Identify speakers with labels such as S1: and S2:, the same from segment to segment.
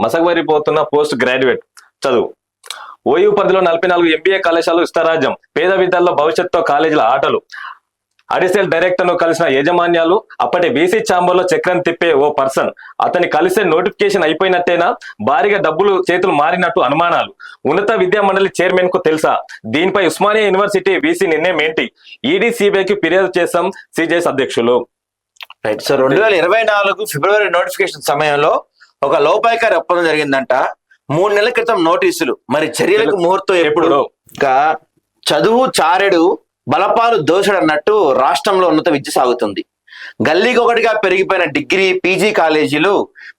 S1: మసగవరిపోతున్న post graduate. చదువు. OU పరిధిలో నలభై నాలుగు ఎంబీఏ కళాశాలలు ఇష్టారాజ్యం. పేద విద్యార్థుల భవిష్యత్తుతో కాలేజీల ఆటలు. అడిషనల్ డైరెక్టర్ను కలిసిన యాజమాన్యాలు అప్పటి బీసీ ఛాంబర్లో చక్రం తిప్పే ఓ పర్సన్. అతని కలిసే నోటిఫికేషన్ అయిపోయినట్టేనా? భారీగా డబ్బులు చేతులు మారినట్టు అనుమానాలు. ఉన్నత విద్యా మండలి చైర్మన్కు తెలుసా? దీనిపై ఉస్మానియా యూనివర్సిటీ బీసీ నిర్ణయం ఏంటి? ఈడీ సిబిఐకి ఫిర్యాదు చేశాం సిజేఎస్ అధ్యక్షులు.
S2: రైట్ సార్ రెండు వేల ఇరవై నాలుగు ఫిబ్రవరి నోటిఫికేషన్ సమయంలో ఒక లోపాయకారి ఒప్పందం జరిగిందంట. మూడు నెలల క్రితం నోటీసులు. మరి చర్యలకు ముహూర్తం ఎప్పుడు? ఇంకా చదువు చారెడు బలపాలు దోషుడు అన్నట్టు రాష్ట్రంలో ఉన్నత విద్య సాగుతుంది. గల్లీకి ఒకటిగా పెరిగిపోయిన డిగ్రీ పీజీ కాలేజీలు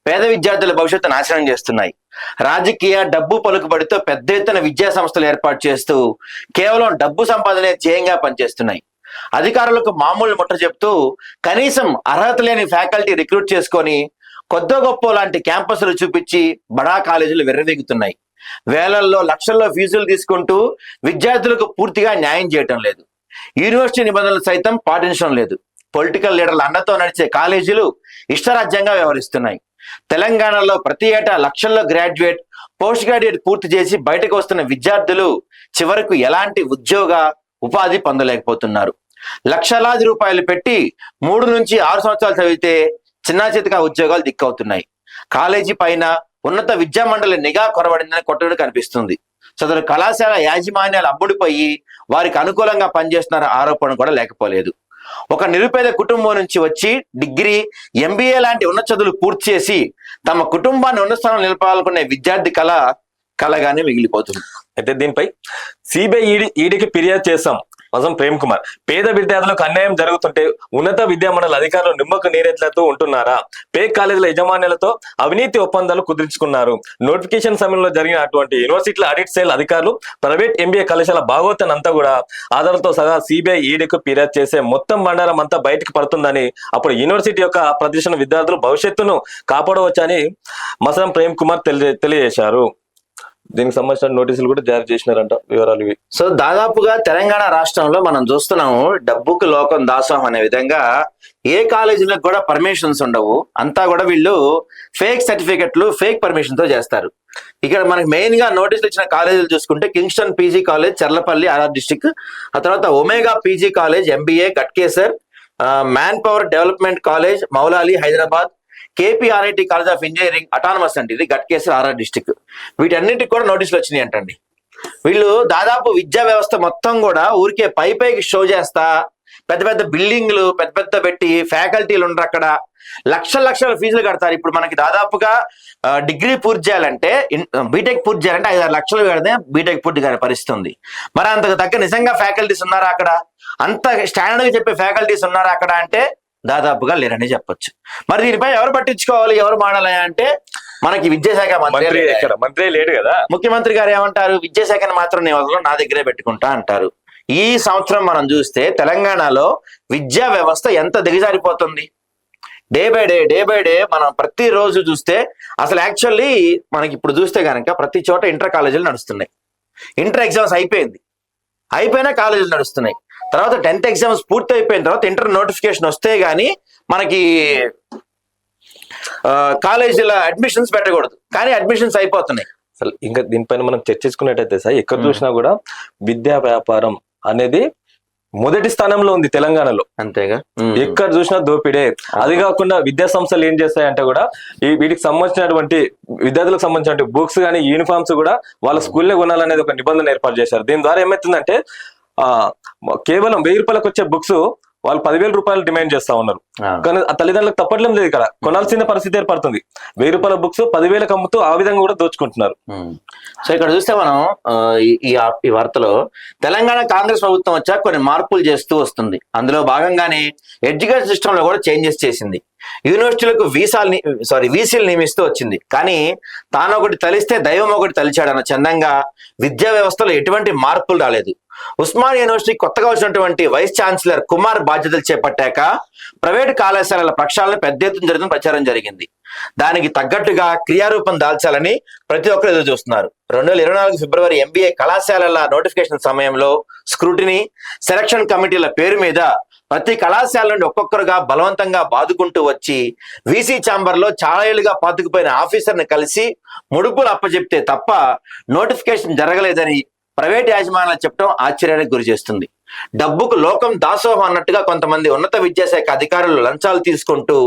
S2: పేద విద్యార్థుల భవిష్యత్తు నాశనం చేస్తున్నాయి. రాజకీయ డబ్బు పలుకుబడితో పెద్ద ఎత్తున విద్యా సంస్థలు ఏర్పాటు చేస్తూ కేవలం డబ్బు సంపాదనే ధ్యేయంగా పనిచేస్తున్నాయి. అధికారులకు మామూలు ముట్ట చెప్తూ కనీసం అర్హత లేని ఫ్యాకల్టీ రిక్రూట్ చేసుకొని కొద్ద గొప్ప లాంటి క్యాంపస్లు చూపించి బడా కాలేజీలు విర్రవీగుతున్నాయి. వేలల్లో లక్షల్లో ఫీజులు తీసుకుంటూ విద్యార్థులకు పూర్తిగా న్యాయం చేయటం లేదు. యూనివర్సిటీ నిబంధనలు సైతం పాటించడం లేదు. పొలిటికల్ లీడర్ల అండతో నడిచే కాలేజీలు ఇష్టరాజ్యంగా వ్యవహరిస్తున్నాయి. తెలంగాణలో ప్రతి ఏటా లక్షల్లో గ్రాడ్యుయేట్ పోస్ట్ గ్రాడ్యుయేట్ పూర్తి చేసి బయటకు వస్తున్న విద్యార్థులు చివరకు ఎలాంటి ఉద్యోగ ఉపాధి పొందలేకపోతున్నారు. లక్షలాది రూపాయలు పెట్టి మూడు నుంచి ఆరు సంవత్సరాలు చదివితే చిన్న చితకా ఉద్యోగాలు దిక్కవుతున్నాయి. కాలేజీ పైన ఉన్నత విద్యా మండలి నిఘా కొరబడిందని కొట్టడం కనిపిస్తుంది. సదరు కళాశాల యాజమాన్యాలు అమ్ముడిపోయి వారికి అనుకూలంగా పనిచేస్తున్న ఆరోపణ కూడా లేకపోలేదు. ఒక నిరుపేద కుటుంబం నుంచి వచ్చి డిగ్రీ ఎంబీఏ లాంటి ఉన్నత చదువులు పూర్తి చేసి తమ కుటుంబాన్ని ఉన్నత స్థానం నిలపాలనుకునే విద్యార్థి కళ కళగానే మిగిలిపోతుంది.
S1: అయితే దీనిపై సిబిఐ ఈడీ ఈడీకి ఫిర్యాదు చేశాం. వసం ప్రేమ్ కుమార్. పేద విద్యార్థులకు అన్యాయం జరుగుతుంటే ఉన్నత విద్యామండలి అధికారులు నిమ్మకు నీరెట్లతో ఉంటున్నారా? పే కాలేజీల యజమానులతో అవినీతి ఒప్పందాలు కుదుర్చుకున్నారు. నోటిఫికేషన్ సమయంలో జరిగిన అటువంటి యూనివర్సిటీల ఆడిట్ సెల్ అధికారులు ప్రైవేట్ ఎంబీఏ కళాశాల భాగవతాన్ని అంతా కూడా ఆధారంతో సహా సిబిఐ ఈడీకి ఫిర్యాదు చేసే మొత్తం బండారం అంతా బయటకు పడుతుందని అప్పుడు యూనివర్సిటీ యొక్క ప్రదర్శన విద్యార్థులు భవిష్యత్తును కాపాడవచ్చని మసం ప్రేమ్ కుమార్ తెలియజేశారు. దీనికి సంబంధించిన నోటీసులు కూడా జారీ చేసినారంట వివరాలు ఇవి.
S2: సో దాదాపుగా తెలంగాణ రాష్ట్రంలో మనం చూస్తున్నాము డబ్బుకు లోకం దాసోహం అనే విధంగా ఏ కాలేజీలకు కూడా పర్మిషన్స్ ఉండవు. అంతా కూడా వీళ్ళు ఫేక్ సర్టిఫికెట్లు ఫేక్ పర్మిషన్తో చేస్తారు. ఇక్కడ మనకి మెయిన్గా నోటీసులు ఇచ్చిన కాలేజీలు చూసుకుంటే Kingston PG college Cherlapally RR district ఆ తర్వాత Omega PG college MBA Ghatkesar manpower development college Moulali Hyderabad KPRIT college of engineering autonomous అండి. ఇది గట్కేసర్ ఆర్ఆర్ డిస్టిక్ వీటన్నిటికి కూడా నోటీసులు వచ్చినాయి అంటండి. వీళ్ళు దాదాపు విద్యా వ్యవస్థ మొత్తం కూడా ఊరికే పై పైకి షో చేస్తా పెద్ద పెద్ద బిల్డింగ్లు పెద్ద పెద్ద పెట్టి ఫ్యాకల్టీలు ఉండరు అక్కడ. లక్షల లక్షల ఫీజులు కడతారు. ఇప్పుడు మనకి దాదాపుగా డిగ్రీ పూర్తి చేయాలంటే బీటెక్ పూర్తి చేయాలంటే ఐదారు లక్షలు కడితే బీటెక్ పూర్తి కాని పరిస్థితి ఉంది. మరి అంతకు తగ్గ నిజంగా ఫ్యాకల్టీస్ ఉన్నారా అక్కడ? అంత స్టాండర్డ్గా చెప్పే ఫ్యాకల్టీస్ ఉన్నారా అక్కడ అంటే దాదాపుగా లేరని చెప్పొచ్చు. మరి దీనిపై ఎవరు పట్టించుకోవాలి ఎవరు మాడాలి అంటే మనకి విద్యాశాఖ మంత్రి
S1: మంత్రి లేడు. కదా?
S2: ముఖ్యమంత్రి గారు ఏమంటారు? విద్యాశాఖను మాత్రం నేను నా దగ్గరే పెట్టుకుంటా అంటారు. ఈ సంవత్సరం మనం చూస్తే తెలంగాణలో విద్యా వ్యవస్థ ఎంత దిగజారిపోతుంది? Day by day day by day మనం ప్రతి రోజు చూస్తే అసలు యాక్చువల్లీ మనకి ఇప్పుడు చూస్తే కనుక ప్రతి చోట ఇంటర్ కాలేజీలు నడుస్తున్నాయి. ఇంటర్ ఎగ్జామ్స్ అయిపోయింది. అయిపోయినా కాలేజీలు నడుస్తున్నాయి. తర్వాత టెన్త్ ఎగ్జామ్స్ పూర్తి అయిపోయిన తర్వాత ఇంటర్ నోటిఫికేషన్ వస్తే గానీ మనకి కాలేజీల అడ్మిషన్స్ పెట్టకూడదు. కానీ అడ్మిషన్స్ అయిపోతున్నాయి.
S1: అసలు ఇంకా దీనిపైన మనం చర్చించుకున్నట్టయితే సార్ ఎక్కడ చూసినా కూడా విద్యా వ్యాపారం అనేది మొదటి స్థానంలో ఉంది తెలంగాణలో.
S2: అంతేగా?
S1: ఎక్కడ చూసినా దోపిడే. అది కాకుండా విద్యా సంస్థలు ఏం చేస్తాయంటే కూడా ఈ వీటికి సంబంధించినటువంటి విద్యార్థులకు సంబంధించినటువంటి బుక్స్ కానీ యూనిఫామ్స్ కూడా వాళ్ళ స్కూల్లో కొనాలనేది ఒక నిబంధన ఏర్పాటు చేశారు. దీని ద్వారా ఏమవుతుందంటే కేవలం వెయ్యి రూపాయలకు వచ్చే బుక్స్ వాళ్ళు పదివేల రూపాయలు డిమాండ్ చేస్తా ఉన్నారు. కానీ ఆ తల్లిదండ్రులకు తప్పట్లేదు లేదు ఇక్కడ. కొనాల్సిన పరిస్థితి ఏర్పడుతుంది. వెయ్యి రూపాయల బుక్స్ పదివేలకు అమ్ముతూ ఆ విధంగా కూడా దోచుకుంటున్నారు.
S2: సో ఇక్కడ చూస్తే మనం ఈ- ఈ వార్తలో తెలంగాణ కాంగ్రెస్ ప్రభుత్వం వచ్చాక కొన్ని మార్పులు చేస్తూ వస్తుంది. అందులో భాగంగానే ఎడ్యుకేషన్ సిస్టమ్లో కూడా చేంజెస్ చేసింది. యూనివర్సిటీలకు వీసాలు సారీ వీసీలు నియమిస్తూ వచ్చింది. కానీ తాను ఒకటి తలిస్తే దైవం ఒకటి తలిచాడన్న చందంగా విద్యా వ్యవస్థలో ఎటువంటి మార్పులు రాలేదు. ఉస్మాన్ యూనివర్సిటీ కొత్తగా వచ్చినటువంటి వైస్ ఛాన్సలర్ కుమార్ బాధ్యతలు చేపట్టాక ప్రైవేట్ కళాశాలల ప్రక్షాళన పెద్ద ఎత్తున జరుగుతున్న ప్రచారం జరిగింది. దానికి తగ్గట్టుగా క్రియారూపం దాల్చాలని ప్రతి ఒక్కరు ఎదురు చూస్తున్నారు. రెండు వేల ఇరవై నాలుగు ఫిబ్రవరి ఎంబీఏ కళాశాలల నోటిఫికేషన్ సమయంలో స్క్రూటినీ సెలక్షన్ కమిటీల పేరు మీద ప్రతి కళాశాల నుండి ఒక్కొక్కరుగా బలవంతంగా బాదుకుంటూ వచ్చి వీసీ ఛాంబర్లో చాలా ఏళ్ళుగా పాతుకుపోయిన ఆఫీసర్ని కలిసి ముడుపులు అప్పచెప్తే తప్ప నోటిఫికేషన్ జరగలేదని ప్రైవేట్ యాజమాన్యాలు చెప్పడం ఆశ్చర్యానికి గురి చేస్తుంది. డబ్బుకు లోకం దాసోహం అన్నట్టుగా కొంతమంది ఉన్నత విద్యాశాఖ అధికారులు లంచాలు తీసుకుంటూ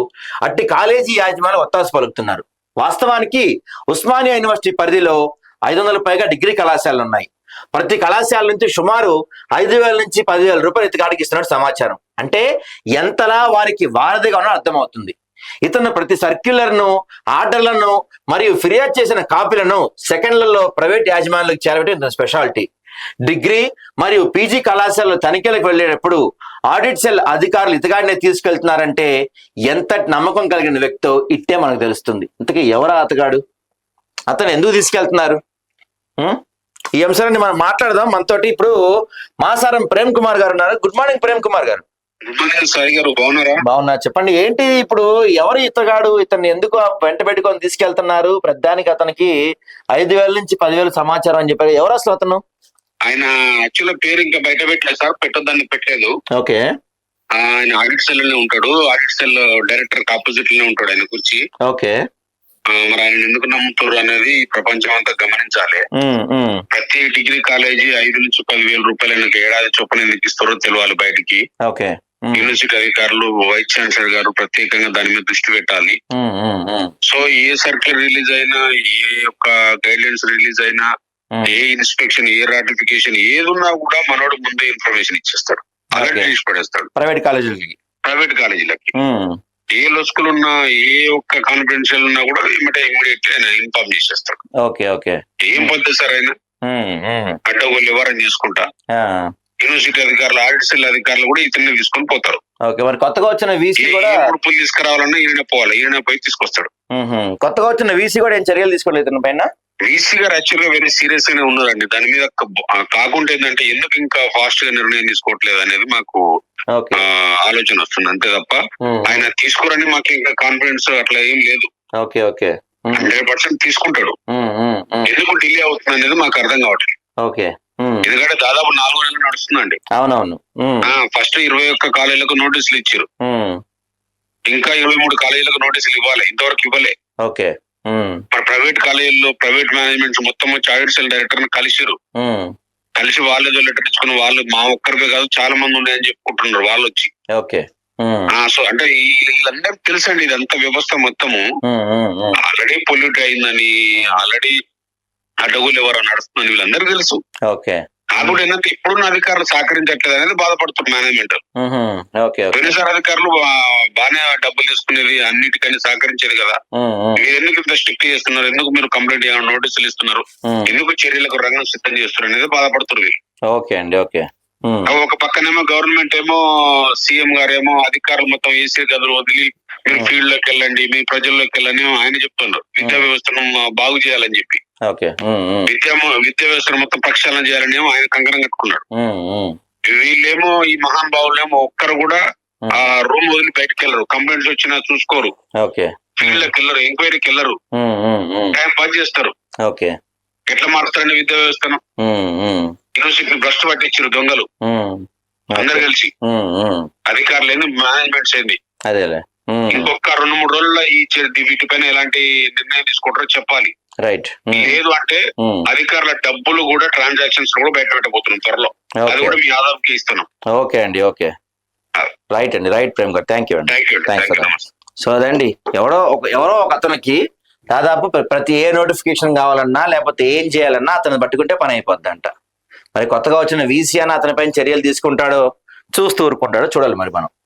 S2: అట్టి కాలేజీ యాజమాన్యాలు ఒత్తాసు పలుకుతున్నారు. వాస్తవానికి ఉస్మానియా యూనివర్సిటీ పరిధిలో ఐదు వందల పైగా డిగ్రీ కళాశాలలు ఉన్నాయి ప్రతి కళాశాల నుంచి సుమారు ఐదు వేల నుంచి పదివేల రూపాయలు ఇతగాడికి ఇస్తున్నట్టు సమాచారం. అంటే ఎంతలా వారికి వారధిగా ఉన్నో అర్థమవుతుంది. ఇతను ప్రతి సర్క్యులర్ను ఆర్డర్లను మరియు ఫిర్యాదు చేసిన కాపీలను సెకండ్లలో ప్రైవేట్ యాజమాన్యాలకు చేరవేయడం స్పెషాలిటీ. డిగ్రీ మరియు పీజీ కళాశాలలో తనిఖీలకు వెళ్ళేటప్పుడు ఆడిట్ సెల్ అధికారులు ఇతగాడినే తీసుకెళ్తున్నారంటే ఎంతటి నమ్మకం కలిగిన వ్యక్తో ఇట్టే మనకు తెలుస్తుంది. ఇంతకీ ఎవరా అతగాడు? అతను ఎందుకు తీసుకెళ్తున్నారు? ఈ అంశాన్ని మనం మాట్లాడదాం. మనతోటి ఇప్పుడు మాసారం ప్రేమ్ కుమార్ గారు ఉన్నారు. గుడ్ మార్నింగ్ ప్రేమ్ కుమార్ గారు. బాగున్నా చెప్పండి ఏంటి ఇప్పుడు ఎవరు ఇతగాడు? ఇతన్ని ఎందుకు వెంట పెట్టుకొని తీసుకెళ్తున్నారు? ప్రధానికి అతనికి ఐదు వేల నుంచి పదివేలు సమాచారం అని చెప్పారు. ఎవరు అసలు అతను?
S3: ఆయన యాక్చువల్ పేరు ఇంకా బయట పెట్టలేదు సార్. పెట్టొద్దని పెట్టలేదు.
S2: ఓకే.
S3: ఆయన ఆడిట్ సెల్లోనే ఉంటాడు. ఆడిట్ సెల్ డైరెక్టర్ ఆపోజిట్లోనే ఉంటాడు ఆయన గురించి
S2: ఓకే.
S3: మరి ఆయన ఎందుకు నమ్ముతారు అనేది ప్రపంచం అంతా గమనించాలి. ప్రతి డిగ్రీ కాలేజీ ఐదు నుంచి పదివేల రూపాయలు ఏడాది చొప్పున ఎందుకు ఇస్తారో తెలియాలి బయటికి.
S2: ఓకే.
S3: యూనివర్సిటీ అధికారులు వైస్ ఛాన్సలర్ గారు ప్రత్యేకంగా దాని మీద దృష్టి పెట్టాలి. సో ఏ సర్కిల్ రిలీజ్ అయినా ఏ యొక్క గైడ్ లైన్స్ రిలీజ్ అయినా. ఏ ఇన్స్పెక్షన్ ఏ రాటిఫికేషన్ ఏదున్నా కూడా మనోడు ముందే ఇన్ఫర్మేషన్ ఇచ్చేస్తాడు.
S2: Okay.
S3: చేసి పడేస్తాడు.
S2: ప్రైవేట్ కాలేజీలకి.
S3: ప్రైవేట్ కాలేజీలకి. ఏ లొసుకులు ఉన్నా ఏ ఒక్క కాన్ఫిడెన్షియల్ ఉన్నా కూడా ఏమంటే ఇమ్మీడియట్ ఆయన ఇన్ఫార్మ్ చేసేస్తాడు.
S2: Okay okay.
S3: ఏం పద్ధతి సార్ ఆయన?
S2: ఉమ్, ఉమ్,
S3: అడ్డగోలు నివారణ చేసుకుంటా?
S2: ఆ,
S3: యూనివర్సిటీ అధికారులు ఆడిట్ సెల్ అధికారులు కూడా ఇతన్ని తీసుకొని పోతారు.
S2: ఓకే మరి కొత్తగా వచ్చిన వీసీ కూడా
S3: గ్రూపులు తీసుకురావాలన్నా ఈయన పోవాలి ఈయన పోయి తీసుకొస్తాడు.
S2: కొత్తగా వచ్చిన వీసీ కూడా ఏం చర్యలు తీసుకోలేదు ఇతని పైన?
S3: వీసీ గారు యాక్చువల్గా వెరీ సీరియస్ గానే ఉన్నారండి. దాని మీద కాకుండా ఏంటంటే ఎందుకు ఇంకా ఫాస్ట్గా నిర్ణయం తీసుకోవట్లేదు అనేది మాకు ఆలోచన వస్తుంది. అంతే తప్ప ఆయన తీసుకోరని మాకు ఇంకా కాన్ఫిడెన్స్ అట్లా ఏం లేదు.
S2: Okay okay.
S3: హండ్రెడ్ పర్సెంట్ తీసుకుంటాడు. ఎందుకు డిలే అవుతుంది అనేది మాకు అర్థం కావట్లేదు.
S2: ఓకే
S3: ఎందుకంటే దాదాపు నాలుగు నెలలు నడుస్తుందండి.
S2: అవునవును
S3: ఫస్ట్ ఇరవై ఒక్క కాలేజీలకు నోటీసులు ఇచ్చారు. ఇంకా ఇరవై మూడు కాలేజీలకు నోటీసులు ఇవ్వాలి. ఇంతవరకు ఇవ్వలే.
S2: ఓకే
S3: మరి ప్రైవేట్ కాలేజీల్లో ప్రైవేట్ మేనేజ్మెంట్స్ మొత్తం వచ్చి ఆడిట్ సెల్ డైరెక్టర్ కలిసిరు కలిసి వాళ్ళు ఇచ్చుకుని వాళ్ళు మా ఒక్కరికే కాదు చాలా మంది ఉన్నాయని చెప్పుకుంటున్నారు వాళ్ళు వచ్చి
S2: ఓకే
S3: సో అంటే వీళ్ళందరికీ తెలుసండి ఇదంతా వ్యవస్థ మొత్తము. ఆల్రెడీ పొల్యూట్ అయిందని ఆల్రెడీ అడ్డగోలు ఎవరో నడుస్తుందని వీళ్ళందరికీ తెలుసు.
S2: ఓకే.
S3: కాకుండా ఏంటంటే ఇప్పుడున్న అధికారులు సహకరించట్లేదు అనేది బాధపడుతుంది మేనేజ్మెంట్. పోయినసారి అధికారులు బాగానే డబ్బులు తీసుకునేది అన్నిటికని సహకరించేది కదా. మీరు ఎందుకు ఇంత స్ట్రిక్ట్ చేస్తున్నారు? ఎందుకు మీరు కంప్లైంట్ చేయడం నోటీసులు ఇస్తున్నారు? ఎందుకు చర్యలకు రంగం సిద్ధం చేస్తున్నారు అనేది బాధపడుతుంది
S2: ఓకే అండి ఓకే.
S3: ఒక పక్కనేమో గవర్నమెంట్ ఏమో సీఎం గారేమో అధికారులు మొత్తం ఏసీ గదులు వదిలి మీరు. ఫీల్డ్లోకి వెళ్ళండి మీ ప్రజల్లోకి వెళ్ళని ఆయన చెప్తున్నారు విద్యా వ్యవస్థను బాగు చేయాలని చెప్పి. విద్యా విద్యా వ్యవస్థను మొత్తం ప్రక్షాళన చేయాలని ఏమో ఆయన కంకణం కట్టుకున్నాడు. వీళ్ళేమో ఈ మహాన్ భావులేమో ఒక్కరు కూడా ఆ రూమ్ వదిలి బయటకు వెళ్ళరు కంప్లైంట్స్ వచ్చినా చూసుకోరు.
S2: ఓకే.
S3: ఫీల్డ్లోకి వెళ్ళరు ఎంక్వైరీకి వెళ్ళరు. టైం పాస్ చేస్తారు.
S2: ఓకే.
S3: ఎట్లా మారుస్తారండి విద్యా వ్యవస్థను? యూనివర్సిటీ భ్రష్టు పట్టించారు దొంగలు. అందరు. కలిసి. అధికారులు ఏంది? మేనేజ్మెంట్స్ ఏంది?
S2: అదేలే.
S3: ఇంకొక రెండు మూడు రోజుల్లో ఈ వీటిపైన ఎలాంటి నిర్ణయం తీసుకుంటారో చెప్పాలి.
S2: రైట్
S3: లేదు అంటే అధికారుల డబ్బులు కూడా ట్రాన్సాక్షన్స్ కూడా బయట పెట్టబోతున్నాం త్వరలో. అది కూడా మీ ఆధార్కి ఇస్తున్నాం.
S2: ఓకే అండి ఓకే రైట్ అండి రైట్ ప్రేమ్ గారు. థ్యాంక్ యూ అండి.
S3: థ్యాంక్ యూ
S2: థ్యాంక్స్ సో అదండి. ఎవరో ఒక ఎవరో ఒక అతనికి దాదాపు ప్ర- ప్రతి ఏ నోటిఫికేషన్ కావాలన్నా లేకపోతే ఏం చేయాలన్నా అతను పట్టుకుంటే పని అయిపోద్దంట. మరి కొత్తగా వచ్చిన వీసీ అని అతనిపైన చర్యలు తీసుకుంటాడో చూస్తూ ఊరుకుంటాడో చూడాలి మరి మనం.